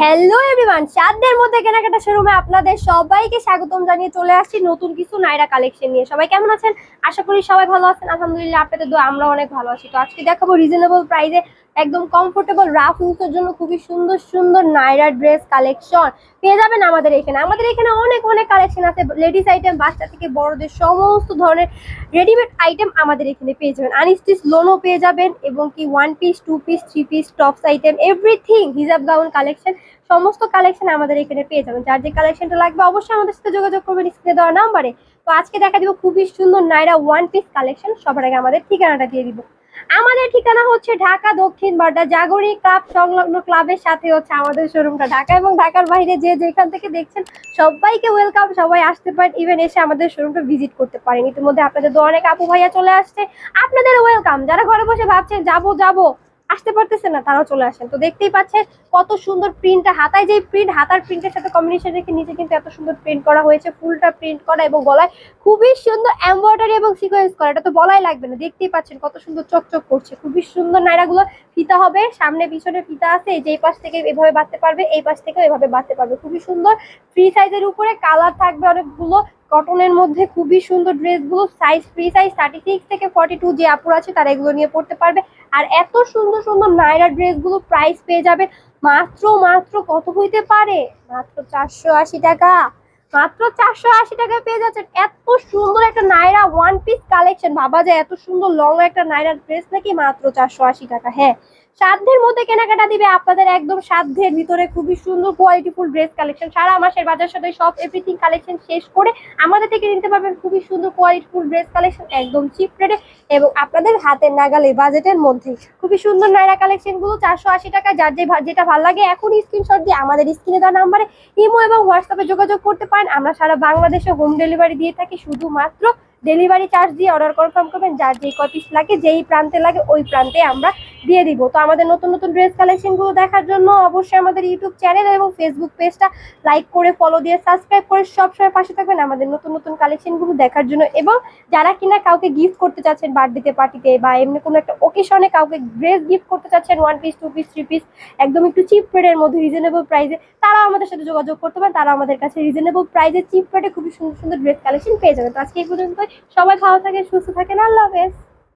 Hello everyone চাঁদের মধ্যে কেনাকাটা শোরুমে আপনাদের সবাইকে স্বাগতম জানিয়ে চলে আসছি নতুন কিছু নাইরা কালেকশন নিয়ে। সবাই কেমন আছেন? আশা করি সবাই ভালো আছেন। আলহামদুলিল্লাহ, আপনাদের দোয়া আমরা অনেক ভালো আছি। তো আজকে দেখাবো রিজনেবল প্রাইসে একদম কমফোর্টেবল রাফ ইউজের জন্য খুবই সুন্দর সুন্দর নাইরা ড্রেস কালেকশন পেয়ে যাবেন আমাদের এখানে। আমাদের এখানে অনেক অনেক কালেকশন আছে। লেডিস আইটেম বাচ্চা থেকে বড়দের সমস্ত ধরনের রেডিমেড আইটেম আমাদের এখানে পেয়ে যাবেন। আনস্টিচ লোনও পেয়ে যাবেন এবং কি one piece two piece three piece tops item everything হিজাব গাউন কালেকশন সমস্ত কালেকশন আমাদের এখানে পেয়ে যাবেন। যার যে কালেকশনটা লাগবে অবশ্যই আমাদের সাথে যোগাযোগ করবেন স্ক্রিনে দেওয়া নাম্বারে। তো আজকে দেখা দিব খুবই সুন্দর নাইরা ওয়ান পিস কালেকশন সবার আগে আমাদের ঠিকানাটা দিয়ে দিব। আমাদের ঠিকানা হচ্ছে ঢাকা, দক্ষিণ বাড্ডা, জাগরী ক্লাব, সংলগ্ন ক্লাবের সাথে হচ্ছে আমাদের শোরুমটা ঢাকা এবং ঢাকার বাইরে যে যেখান থেকে দেখছেন, সবাইকে ওয়েলকাম সবাই আসতে পারেন ইভেন এসে আমাদের শোরুমটা ভিজিট করতে পারেন। ইতিমধ্যে আপনাদের অনেক আপু ভাইয়া চলে আসছে, আপনাদের ওয়েলকাম যারা ঘরে বসে ভাবছেন, যাব যাব। আসতে পারতেছেন না, তারাও চলে আসেন। তো দেখতেই পাচ্ছেন কত সুন্দর প্রিন্টটা, হাতায় যে প্রিন্ট হাতার প্রিন্টের সাথে কম্বিনেশন রেখে নিচে কিন্তু এত সুন্দর প্রিন্ট করা হয়েছে, ফুলটা প্রিন্ট করা এবং গলায় খুবই সুন্দর এমব্রয়ডারি এবং সিকোয়েন্স করা, এটা তো বলাই লাগবে না। দেখতেই পাচ্ছেন কত সুন্দর চকচক করছে, খুবই সুন্দর নাইরাগুলো ফিতা হবে, সামনে পিছনে ফিতা আছে, এই যে এই পাশ থেকে এভাবে বাঁধতে পারবে, এই পাশ থেকেও এভাবে বাঁধতে পারবে। খুবই সুন্দর ফ্রি সাইজের উপরে কালার থাকবে অনেকগুলো কটনের মধ্যে খুবই সুন্দর ড্রেসগুলো size free size thirty six থেকে ফর্টি টু যে আপুর আছে তারা এগুলো নিয়ে পড়তে পারবে। আর এত সুন্দর সুন্দর নাইরা ড্রেসগুলো প্রাইস পেয়ে যাবে। মাত্র মাত্র কত হইতে পারে? মাত্র চারশো আশি টাকা। মাত্র চারশো আশি টাকায় পেয়ে যাচ্ছেন এত সুন্দর একটা নাইরা ওয়ান পিস কালেকশন ভাবা যায় এত সুন্দর লং একটা নাইরা ড্রেস নাকি মাত্র চারশো আশি টাকা। হ্যাঁ সাধ্যের মধ্যে কেনাকাটা দিবে, আপনাদের একদম সাধ্যের ভিতরে খুবই সুন্দর কোয়ালিটিফুল ড্রেস কালেকশন সারা মাসের বাজার সাথে সব এভরিথিং কালেকশন শেষ করে আমাদের থেকে নিতে পারবেন খুবই সুন্দর কোয়ালিটিফুল ড্রেস কালেকশন একদম চিপ রেটে এবং আপনাদের হাতের নাগালে বাজেটের মধ্যে খুবই সুন্দর নাইরা কালেকশনগুলো, চারশো আশি টাকা যার যে যেটা ভালো লাগে এখন স্ক্রিনশট দিয়ে আমাদের স্ক্রিনে দেওয়া নাম্বারে ইমো এবং হোয়াটসঅ্যাপে যোগাযোগ করতে পারেন। আমরা সারা বাংলাদেশে হোম ডেলিভারি দিয়ে থাকি, শুধুমাত্র ডেলিভারি চার্জ দিয়ে অর্ডার কনফার্ম করবেন। যার যেই কপিস লাগে, যেই প্রান্তে লাগে, ওই প্রান্তে আমরা দিয়ে দিব। তো আমাদের নতুন নতুন ড্রেস কালেকশনগুলো দেখার জন্য অবশ্যই আমাদের ইউটিউব চ্যানেল এবং ফেসবুক পেজটা লাইক করে ফলো দিয়ে সাবস্ক্রাইব করে সবসময় পাশে থাকবেন আমাদের নতুন নতুন কালেকশনগুলো দেখার জন্য। এবং যারা কিনা কাউকে গিফট করতে চাচ্ছেন বার্থডেতে পার্টিতে বা এমনি কোনো একটা ওকেশনে কাউকে ড্রেস গিফট করতে চাচ্ছেন one piece two piece three piece একদম একটু চিপ রেটের মধ্যে রিজনেবল প্রাইসে তারা আমাদের সাথে যোগাযোগ করতে পারেন। তারা আমাদের কাছে রিজনেবল প্রাইসে চিপ রেটে খুবই সুন্দর সুন্দর ড্রেস কালেকশন পেয়ে যাবেন। তো আজকে এই পর্যন্ত সবাই ভালো থাকে সুস্থ থাকেন। আল্লাহ হাফেজ।